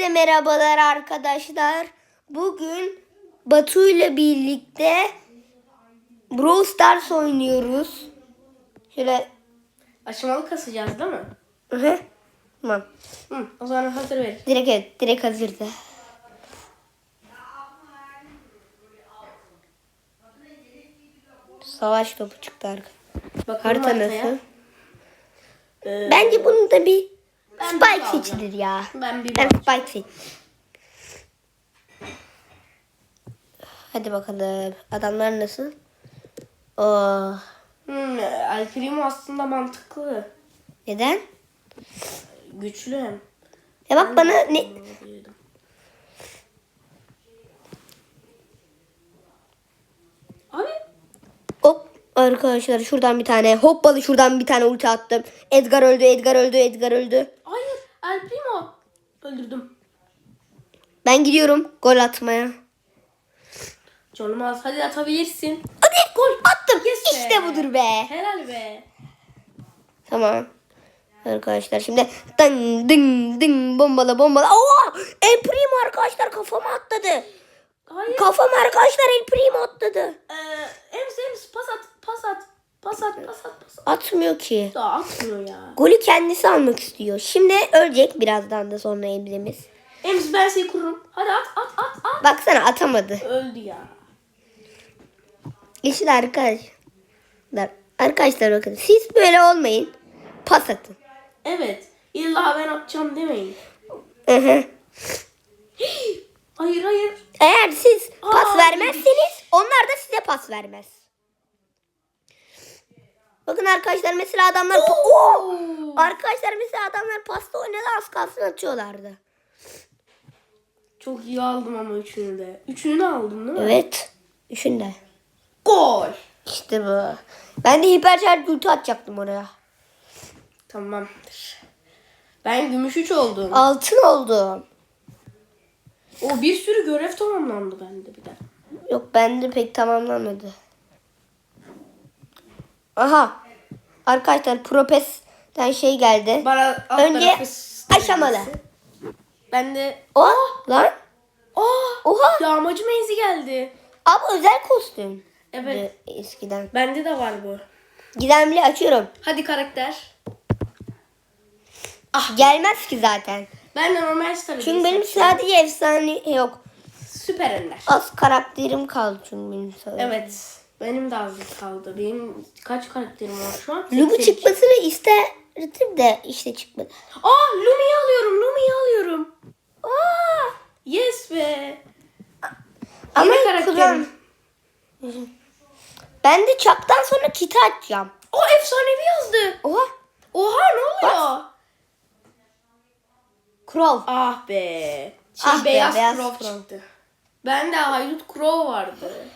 Herkese merhabalar arkadaşlar. Bugün Batu ile birlikte Brawl Stars oynuyoruz. Şöyle Aşamalı kasacağız değil mi? Hı hı. Tamam. Hı, o zaman hazır ver. Direkt evet, direkt hazırdı. Savaş topu çıktı arkadaşlar. Bakalım Harita nasıl? Ee, Bence bunun da bir Ben Spike alacağım. seçilir ya. ben bir Ben. Spike seç. Hadi bakalım. Adamlar nasıl? Oo. Hmm, El Primo aslında mantıklı. Neden? Güçlü hem. Ya bak bana ne... Abi Hop arkadaşlar şuradan bir tane hoppalı şuradan bir tane ulti attım. Edgar öldü, Edgar öldü, Edgar öldü. hayır El Primo. Öldürdüm. Ben gidiyorum gol atmaya. Canım az. Hadi atabilirsin. Hadi gol attım. Yes işte budur be. Helal be. Tamam. Arkadaşlar şimdi dın dın dın bombala bombala. Oo! El Primo arkadaşlar kafama atladı. Hayır. Kafama arkadaşlar El Primo atladı. Ee, Ems Ems pas at pas at. Pas at pas at pas at. Atmıyor ki. Daha atmıyor ya. Golü kendisi almak istiyor. Şimdi ölecek birazdan da sonra elimiz. Ems ben seni kururum. Hadi at at at at. Baksana atamadı. Öldü ya. İşte arkadaşlar. Arkadaşlar bakın siz böyle olmayın. Pas atın. Evet. İlla ben atacağım demeyin. Hayır hayır. Eğer siz pas Aa, vermezseniz onlar da size pas vermez. Bakın arkadaşlar mesela adamlar Oo! Arkadaşlar mesela adamlar pasta oynadı az kalsın atıyorlardı. Çok iyi aldım ama üçünü de. Üçünü de aldım değil mi? Evet. Üçünde. Gol. İşte bu. Ben de hiperşarj ulti atacaktım oraya. Tamamdır. Ben gümüş üç oldum. Altın oldu. O bir sürü görev tamamlandı bende bir de. Yok bende pek tamamlanmadı. Aha. Arkadaşlar Propes'ten şey geldi. Bana Önce aşamalı. Ben de... O lan. Aa! Oha. Yağmacı menzi geldi. Abi özel kostüm. Evet. Eskiden. Bende de var bu. Gizemli açıyorum. Hadi karakter. Ah gelmez ki zaten. Ben de normal starı Çünkü benim sadece efsane yok. Süper ender. Az karakterim kaldı çünkü benim sadece. Evet. Benim de az kaldı. Benim kaç karakterim var şu an? Lubu 82. çıkmasını isterdim de işte çıkmadı. Aa Lumi'yi alıyorum. Lumi'yi alıyorum. Aa! Yes be. Ama Yeni karakterim. Ben de çaptan sonra kiti açacağım. O efsanevi yazdı. Oha. Oha ne oluyor? Crow. Ah be. Şey Ah be, beyaz, beyaz Crow Crow. çıktı. Ben de Haydut Crow vardı.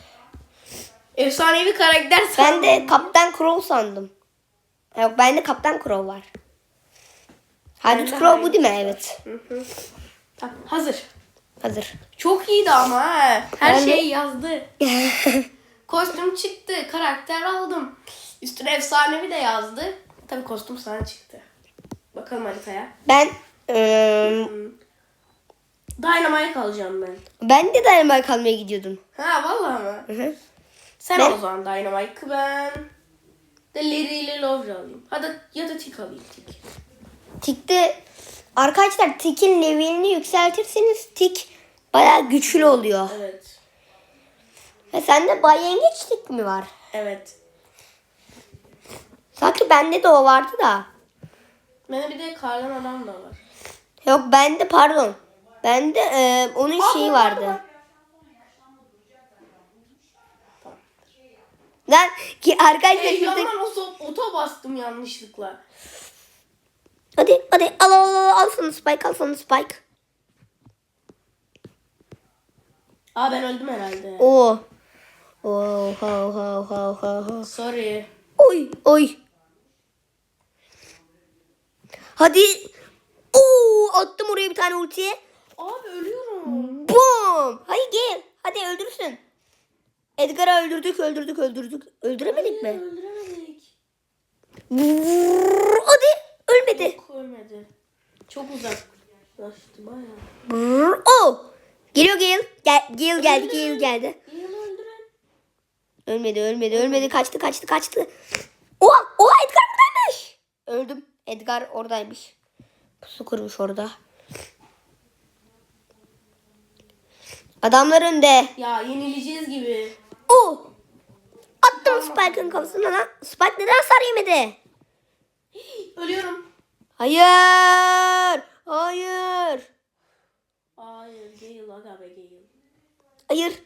Efsanevi karakter Ben sandım. de Kaptan Crow sandım. Yok bende Kaptan Crow var. Haydut Crow bu değil mi? Evet. Hı hı. Tamam, hazır. Hazır. Çok iyiydi ama. Her Ben de- şey yazdı. Kostüm çıktı. Karakter aldım. Üstüne efsanevi de yazdı. Tabii kostüm sana çıktı. Bakalım haritaya. ben eee Dynamite alacağım ben. ben de Dynamite kalmaya gidiyordum. Ha vallahi mı? Hı hı. Sen Ben- o zaman Dynamite'ı ben. De Larry ile Lovra alayım. Hadi ya da Tick alayım Tick. Tik'te arkadaşlar Tik'in levelini yükseltirseniz Tik bayağı güçlü oluyor. Evet. Ha, sende Bay Yengeç Tik mi var? Evet. Sanki bende de o vardı da. Benim bir de kardan adam da var. Yok bende pardon. Bende eee, onun şeyi vardı. Lan ki arkadaşlar şurada... Heyecandan oto, oto bastım yanlışlıkla. Hadi hadi al al al al sana Spike al sana Spike. Aa ben öldüm herhalde. Oo. Oha oha oha oha oha. Sorry. Oy oy. Hadi. Oo attım oraya bir tane ultiye. Abi ölüyorum. Bum. Hadi gel. Hadi öldürsün. Edgar'ı öldürdük öldürdük öldürdük. Öldüremedik mi? Öldüremedik. Vurr, Hadi ölmedi. Yok ölmedi. Çok uzak. Yaşlı bayağı. Brrr, oh! Geliyor Gale. Gel, Gale geldi. Gale geldi. Yılı öldüren. Ölmedi ölmedi ölmedi. Kaçtı kaçtı kaçtı. Oha! Oha Edgar buradaymış. Öldüm. Edgar oradaymış. Pusu kurmuş orada. Adamlar önde. Ya yenileceğiz gibi. Oh! Attım Spike'ın kafasına lan. Spike neden hasar yemedi? Ölüyorum. Hayır! Hayır! Hayır Gale aga be Gale. Hayır.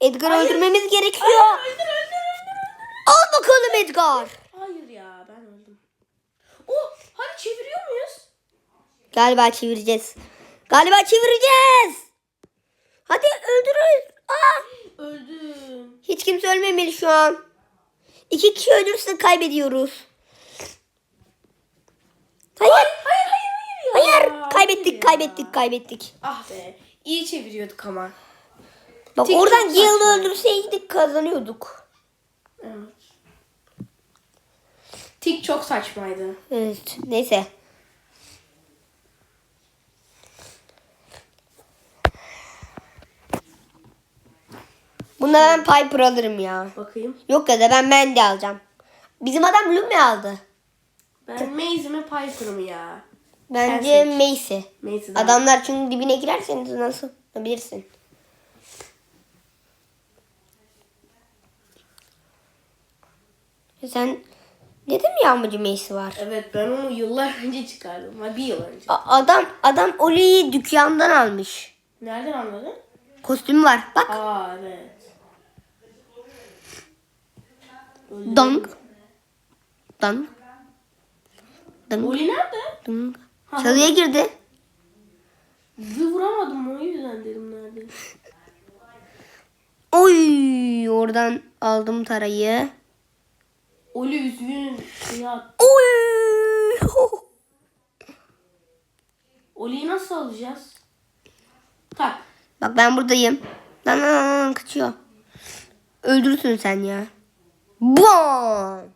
Edgar'ı Hayır. öldürmemiz gerekiyor. Öldür öldür öldür öldür. Al bakalım Edgar. Hayır ya ben öldüm. Oh hadi çeviriyor muyuz? Galiba çevireceğiz. Galiba çevireceğiz. Hadi öldürün. Aa! Öldüm. Hiç kimse ölmemeli şu an. İki kişi ölürse kaybediyoruz. Hayır. Hayır hayır hayır ya. Hayır. Kaybettik, ya. kaybettik, kaybettik. Ah be. İyi çeviriyorduk ama. Bak Tek oradan Gale'ı öldürseydik kazanıyorduk. Evet. Tik çok saçmaydı. Evet. Neyse. Bunda ben Piper alırım ya. Bakayım. Yok ya da ben Mandy alacağım. Bizim adam Lume aldı. Ben Maze mi Piper mı ya? Bence. Macy. Adamlar çünkü dibine girerseniz nasıl bilirsin. Sen dedim ya amacı Macy var. Evet ben onu yıllar önce çıkardım. Ha, bir yıl önce. A- adam adam Oli'yi dükkandan almış. Nereden anladın? Kostümü var. Bak. Aa evet. Öldürdüm. Dong. Dong. Dong. Oli nerede? Dong. Çalıya girdi. Bir vuramadım o yüzden dedim nerede. Oy oradan aldım tarayı. Oli üzgün. Ya Oy. Oli'yi nasıl alacağız? Tak. Bak ben buradayım. Lan lan lan kaçıyor. Öldürsün sen ya. Bom.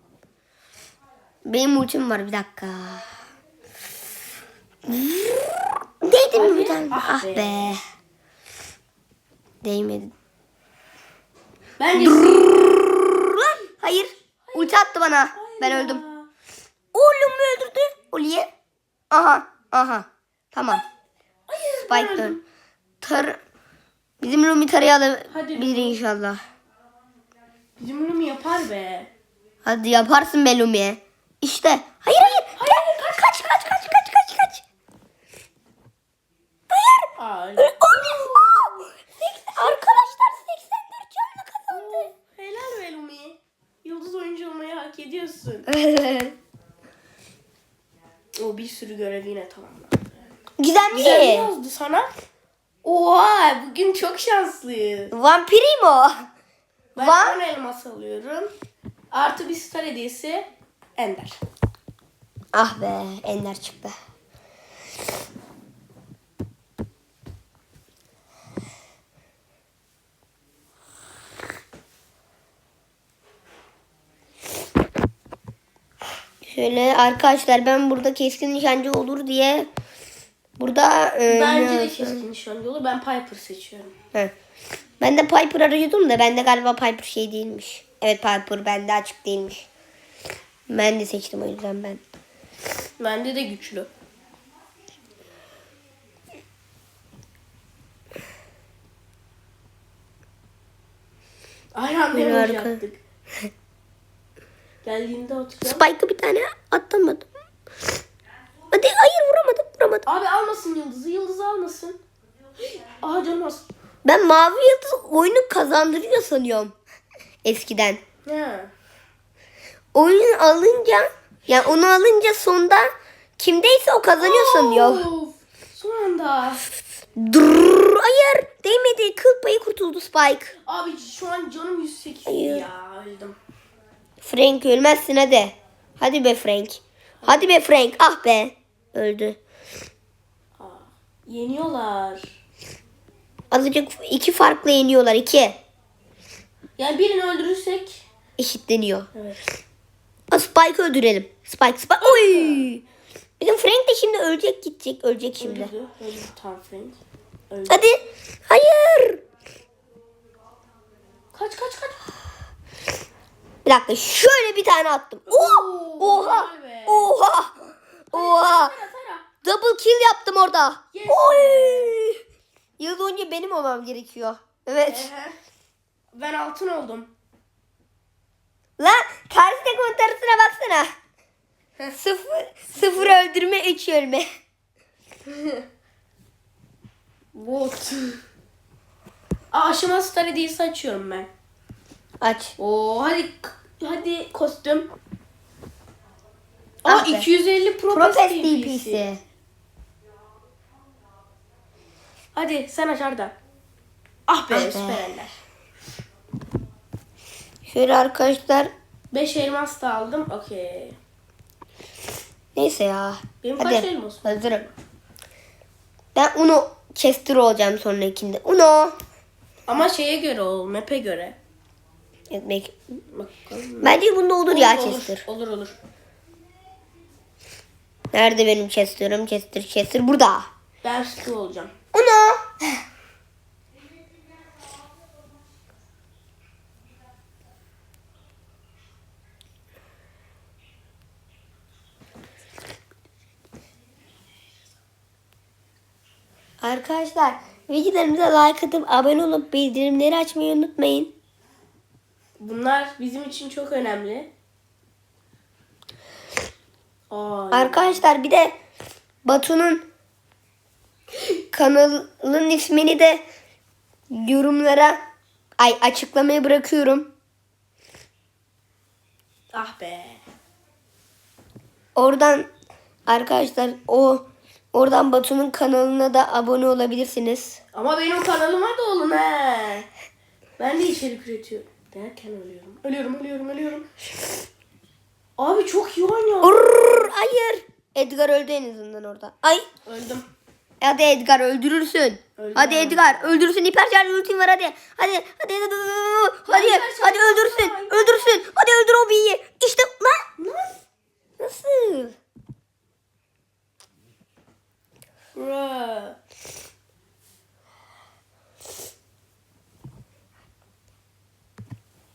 Benim ultim var bir dakika. Değdi mi bir tane? Ah Ah be. be. Değmedi. Bence hayır. Ulti attı bana. Ben Ya. öldüm. Oğlum öldürdü? Oli'ye. Aha. Aha. Tamam. Hayır ben Spike dön. Tar Bizim Lumi tarayı Hadi Lumi. inşallah. Bizim mu yapar be? Hadi yaparsın be Lumi. İşte. Hayır hayır. Hayır kaç kaç kaç kaç kaç kaç kaç. Hayır. Aa! Seks- Arkadaşlar 84 canla kazandı. helal be Lumi. Yıldız oyuncu olmayı hak ediyorsun. O bir sürü görev yine mi? Güzel mi yazdı sana? Oha bugün çok şanslıyız. Vampirimo. Ben Var. 10 elmas alıyorum. Artı bir star hediyesi Ender. Ah be Ender çıktı. Şöyle arkadaşlar ben burada keskin nişancı olur diye burada e, Bence de keskin nişancı olur. Ben Piper seçiyorum. Heh. Ben de Piper arıyordum da bende galiba Piper şey değilmiş. Evet Piper bende açık değilmiş. Ben de seçtim o yüzden ben. Bende de güçlü. Emoji arka- attık. Geldiğinde atacağım. Spike'ı bir tane atamadım. Hadi hayır vuramadım vuramadım. Abi almasın yıldızı. Yıldızı almasın. Aa canım az. Ben mavi yıldız oyunu kazandırıyor sanıyorum. Eskiden. Ne? Oyunu alınca yani onu alınca sonda kimdeyse o kazanıyor sanıyor. Of, Son anda. Durr, hayır değmedi. Kıl payı kurtuldu Spike. Abi şu an canım 108 Hayır. ya öldüm. Frank ölmezsin hadi. Hadi be Frank. Hadi be Frank. Ah be. Öldü. Aa, yeniyorlar. Azıcık iki farklı yeniyorlar. iki. Yani birini öldürürsek. Eşitleniyor. Evet. Aa, Spike öldürelim. Spike Spike. Oy. Bizim Frank de şimdi ölecek gidecek. Ölecek şimdi. Öldürdü. Öldürdü tam Frank. Öldü. Hadi. Hayır. Kaç kaç kaç. Bir dakika şöyle bir tane attım. Oo, Oha. be. Oha. Oha. Tara. Double kill yaptım orada. Yes. Oy. Yıl önce benim olmam gerekiyor. Evet. Ehe. Ben altın oldum. Lan karşı takımın tarısına baksana. sıfır, sıfır öldürme, üç ölme. What? Aa, aşama star hediyesi açıyorum ben. Aç. Oo hadi hadi kostüm. Aa Ah be. 250 Pro Propest Pass DP'si. DP'si. Hadi sen aç Arda. Ah be Ah süper eller. Şöyle arkadaşlar. 5 elmas da aldım. Okey. Neyse ya. Benim Hadi. kaç elmas? Hazırım. Ben Uno Chester olacağım sonrakinde. Uno. Ama şeye göre ol, map'e göre. Ekmek. Bakalım. Bence bunda olur ya olur, Chester. Olur olur. Nerede benim Chester'ım? Chester, Chester burada. Ben Stu olacağım. Uno. Arkadaşlar videolarımıza like atıp abone olup bildirimleri açmayı unutmayın. Bunlar bizim için çok önemli. Aa, Arkadaşlar bir de Batu'nun kanalının ismini de yorumlara ay açıklamaya bırakıyorum. Ah be. Oradan arkadaşlar o oradan Batu'nun kanalına da abone olabilirsiniz. Ama benim kanalıma da olun he. Ben de içerik üretiyorum. Derken ölüyorum. Ölüyorum, ölüyorum, ölüyorum. Abi çok iyi oynuyor. Hayır. Edgar öldü en azından orada. Ay. Öldüm. Hadi Edgar öldürürsün. Öldüm hadi. Edgar öldürsün. Hiper şarj ultin var hadi. Hadi hadi hadi hadi hiper hadi, şarj öldürsün. Öldürsün. Hadi öldür o B'yi. İşte lan. Nasıl? Nasıl? Bro.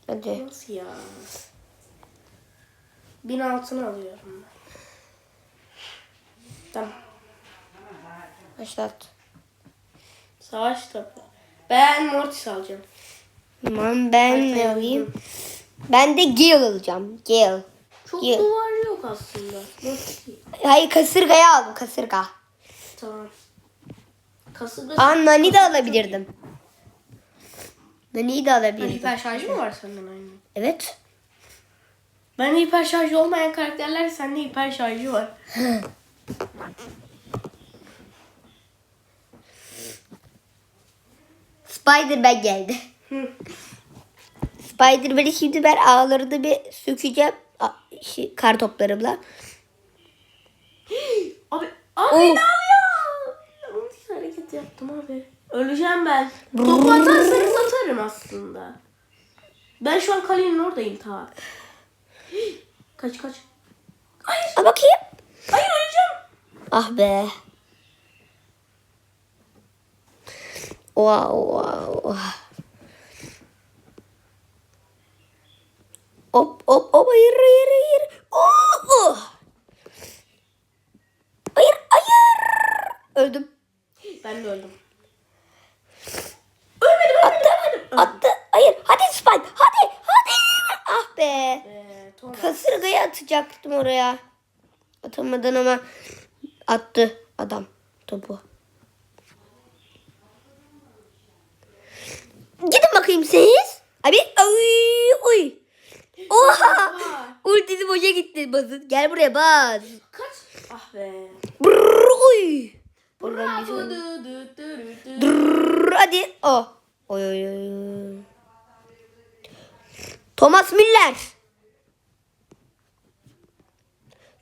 Hadi. Nasıl ya? Bin altın alıyorum ben. Tamam. Başlat. Savaş topu. Ben Mortis alacağım. Tamam ben ne alayım? Ben de Gale alacağım. Gale. Çok Ye. duvar yok aslında. Değil. Hayır kasırgayı aldım kasırga. Tamam. Kasıbı. Aa Nani de alabilirdim. Nani'yi de alabilirdim. hiper şarjı mı var senden aynı? Evet. Ben hiper şarjı olmayan karakterler sende hiper şarjı var. Spider-Man geldi. Spider-Man'i şimdi ben ağlarını bir sökeceğim. A- şey, kar toplarımla. Abi, abi Oh. ne yapıyor? Hareket yaptım abi. Öleceğim ben. Topu atarsanız atarım aslında. Ben şu an kalenin oradayım ta. Kaç kaç. Hayır. Aa, bakayım. Hayır öleceğim. Ah be. Wow, wow. Hop hop hop hayır hayır hayır. Oh, oh. Hayır hayır. Öldüm. Ben de öldüm. Ölmedim ölmedim ölmedim. Attı. Hayır. Hadi Spike. Hadi. Hadi. Ah be. Ee, Thomas. Kasırgayı atacaktım oraya. Atamadın ama attı adam topu. Bakayım siz. Abi oy oy. Oha. Ultisi boşa gitti basın. Gel buraya bas. Kaç? Ah be. Brrr, oy. Bir şey Bravo. Brrr, hadi. Oh. Oy oy oy. Thomas Müller.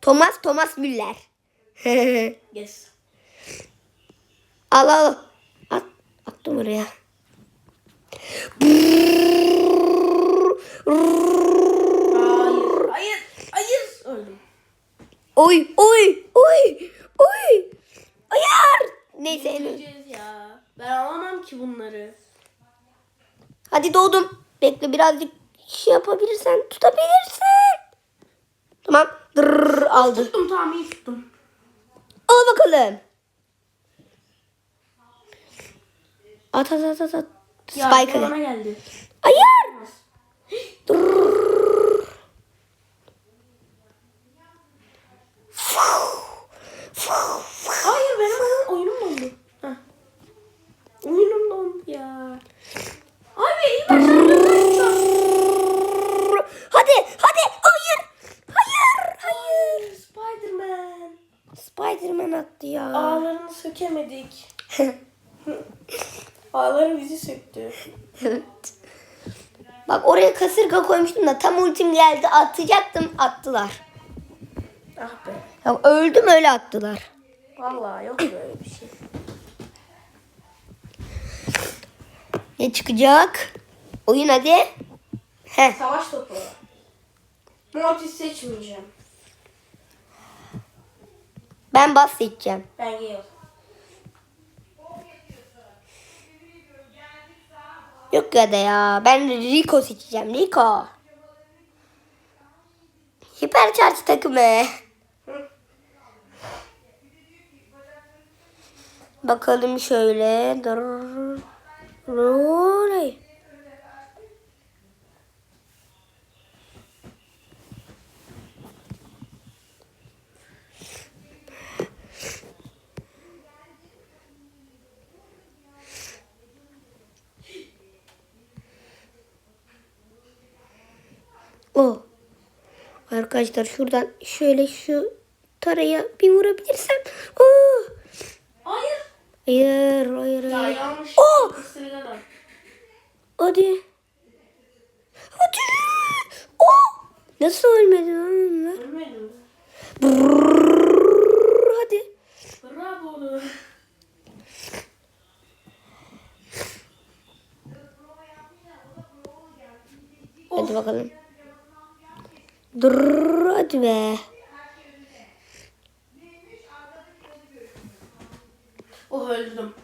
Thomas Thomas Müller. Yes. al al. At, attım oraya. Hayır. Hayır. Hayır. Öldüm. Oy oy oy. Oy. Ayar. Neyse en Yenileceğiz ya. Ben alamam ki bunları. Hadi doğdum. Bekle birazcık şey yapabilirsen tutabilirsin. Tamam. Dırrrr, aldı. Tuttum tamam iyi tuttum. Al bakalım. At at at at. at. Ya Spike'ı. bana geldi. Hayır. Hayır benim oyun, oyunum dondu. Heh. Oyunum dondu ya. Abi iyi başardın. Hadi hadi hayır. Hayır hayır. Spiderman. Spiderman attı ya. Ağlarını sökemedik. Ağları bizi söktü. evet. Bak oraya kasırga koymuştum da tam ultim geldi atacaktım attılar. Ah be. Ya öldüm öyle attılar. Vallahi yok böyle bir şey. Ne çıkacak? Oyun hadi. Heh. Savaş topu. Mortis seçmeyeceğim. Ben bas seçeceğim. Ben Gale. Yok ya da ya. Ben Rico seçeceğim. Rico. Hiper charge takımı. Bakalım şöyle. Dur. Oley. O. Arkadaşlar şuradan şöyle şu taraya bir vurabilirsem. Oo. Hayır. Hayır, hayır, Ya hayır. yanlış. Oh! Isırgadan. Hadi. Hadi. Oh. Nasıl ölmedi lan onlar? Ölmedim. mi? Brrr, Hadi. Bravo. Hadi bakalım. Dur hadi be. Oh öldüm.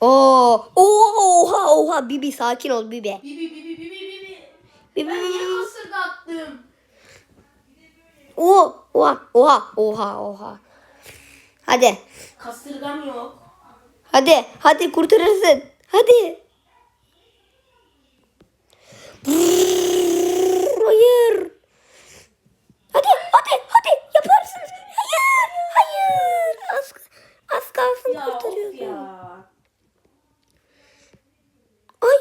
Oo. Oha oha Bibi sakin ol Bibi. Bibi bibi bibi bibi. Bibi. Ben niye kasırga attım? Oo, oha oha oha oha. Hadi. Kasırgam yok. Hadi. Hadi kurtarırsın. Hadi. Hayır. Hadi hadi hadi yaparsınız. Hayır hayır. Az, az kalsın Ya kurtarıyordum. ya. Ay.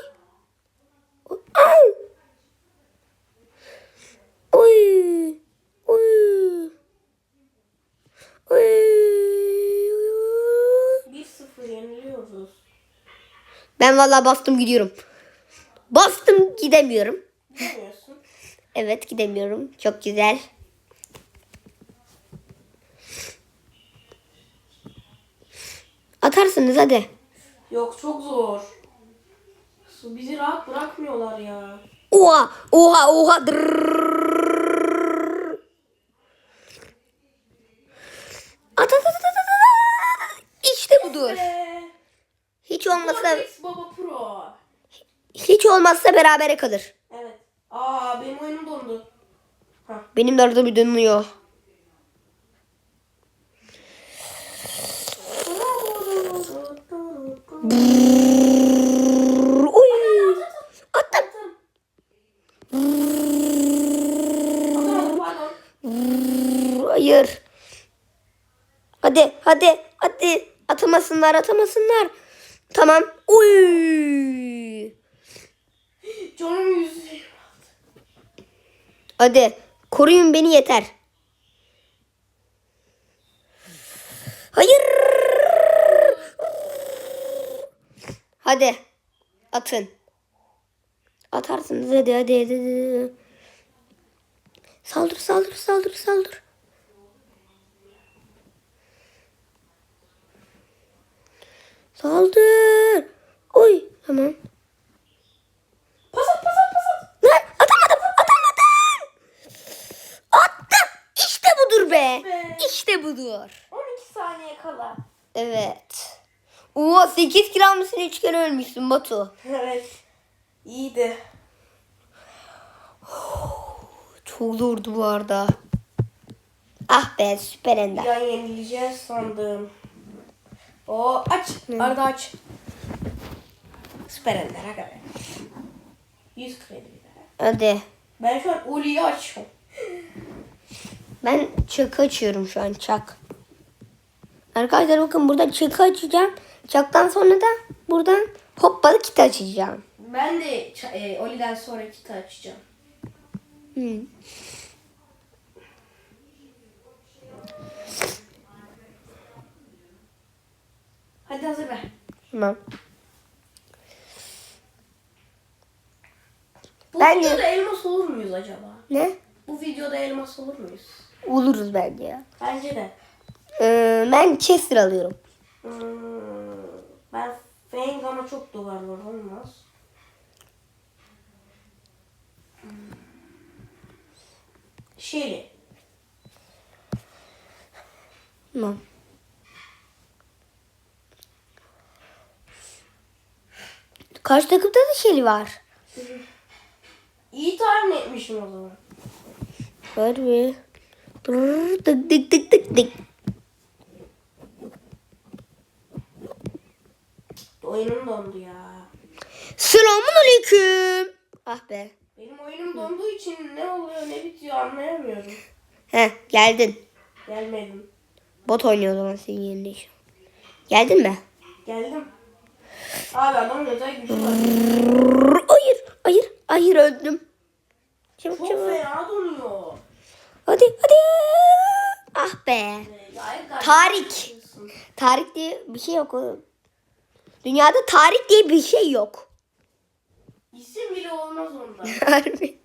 Ay. Oy. Oy. Oy. 1-0 yeniliyoruz. Ben vallahi bastım gidiyorum. Bastım gidemiyorum. Bilmiyorsun. Evet gidemiyorum. Çok güzel. Atarsınız hadi. Yok çok zor. Su bizi rahat bırakmıyorlar ya. Oha oha oha. Drrrr. At at at at at, at. İşte budur. Be. Hiç olmazsa Mortis Baba Pro. hiç olmazsa berabere kalır. Evet. Aa benim oyunum dondu. Ha. Benim de arada bir dönüyor. Oy. Attım. Hayır. Hadi hadi hadi. Atamasınlar atamasınlar. Tamam. Uy. Canım yüzü. Hadi. Koruyun beni yeter. Hayır. Hadi. Atın. Atarsınız hadi hadi hadi. hadi. Saldır saldır saldır saldır. Saldır. Oy tamam. Pas at pas at pas at. Lan atamadım atamadım. Attım. Budur. 12 saniye kala. Evet. Oo 8 kilo mısın 3 kere ölmüşsün Batu. Evet. İyiydi. Çok zordu bu arada. Ah be süper ender. Ya yenileceğiz sandım. O aç. Arda aç. Süper Ender aga be. 100 kredi bir daha. Hadi. Ben şu an Oli'yi açıyorum. Ben çakı açıyorum şu an çak. Arkadaşlar bakın burada çakı açacağım. Çaktan sonra da buradan hoppalı kit açacağım. Ben de e, Oli'den sonra kiti açacağım. Hı. Hadi hazır ver. Tamam. Bu Ben de- videoda elmas olur muyuz acaba? Ne? Bu videoda elmas olur muyuz? Oluruz bence ya. Bence de. Ee, ben Chester alıyorum. Hmm, ben Fang ama çok duvar var olmaz. Hmm. Shelly. Tamam. Karşı takımda da Shelly var. İyi tahmin etmişim o zaman. Var Tık tık tık tık tık. Oyunum dondu ya. Selamun aleyküm. Ah be. Benim oyunum donduğu için ne oluyor ne bitiyor anlayamıyorum. Heh geldin. Gelmedim. Bot oynuyor o zaman senin yerine. Geldin mi? Geldim. Abi adamın özel gücü var. Hayır, hayır, hayır öldüm. Çabuk Çok çabuk. fena donuyor. Hadi, hadi. Ah be. Tarik. Tarih diye bir şey yok oğlum. Dünyada tarih diye bir şey yok. İsim bile olmaz ondan. Harbi.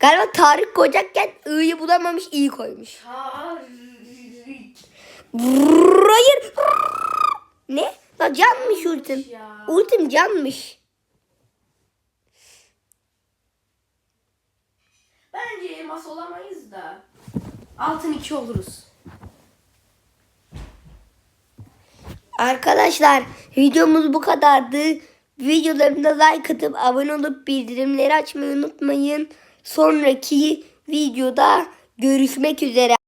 Galiba Tarık koyacakken ı'yı bulamamış iyi koymuş. Tarik. Hayır. Ne? La canmış ultim. Ultim canmış. Bence elmas olamayız da. Altın iki oluruz. Arkadaşlar videomuz bu kadardı. Videolarımda like atıp abone olup bildirimleri açmayı unutmayın. Sonraki videoda görüşmek üzere.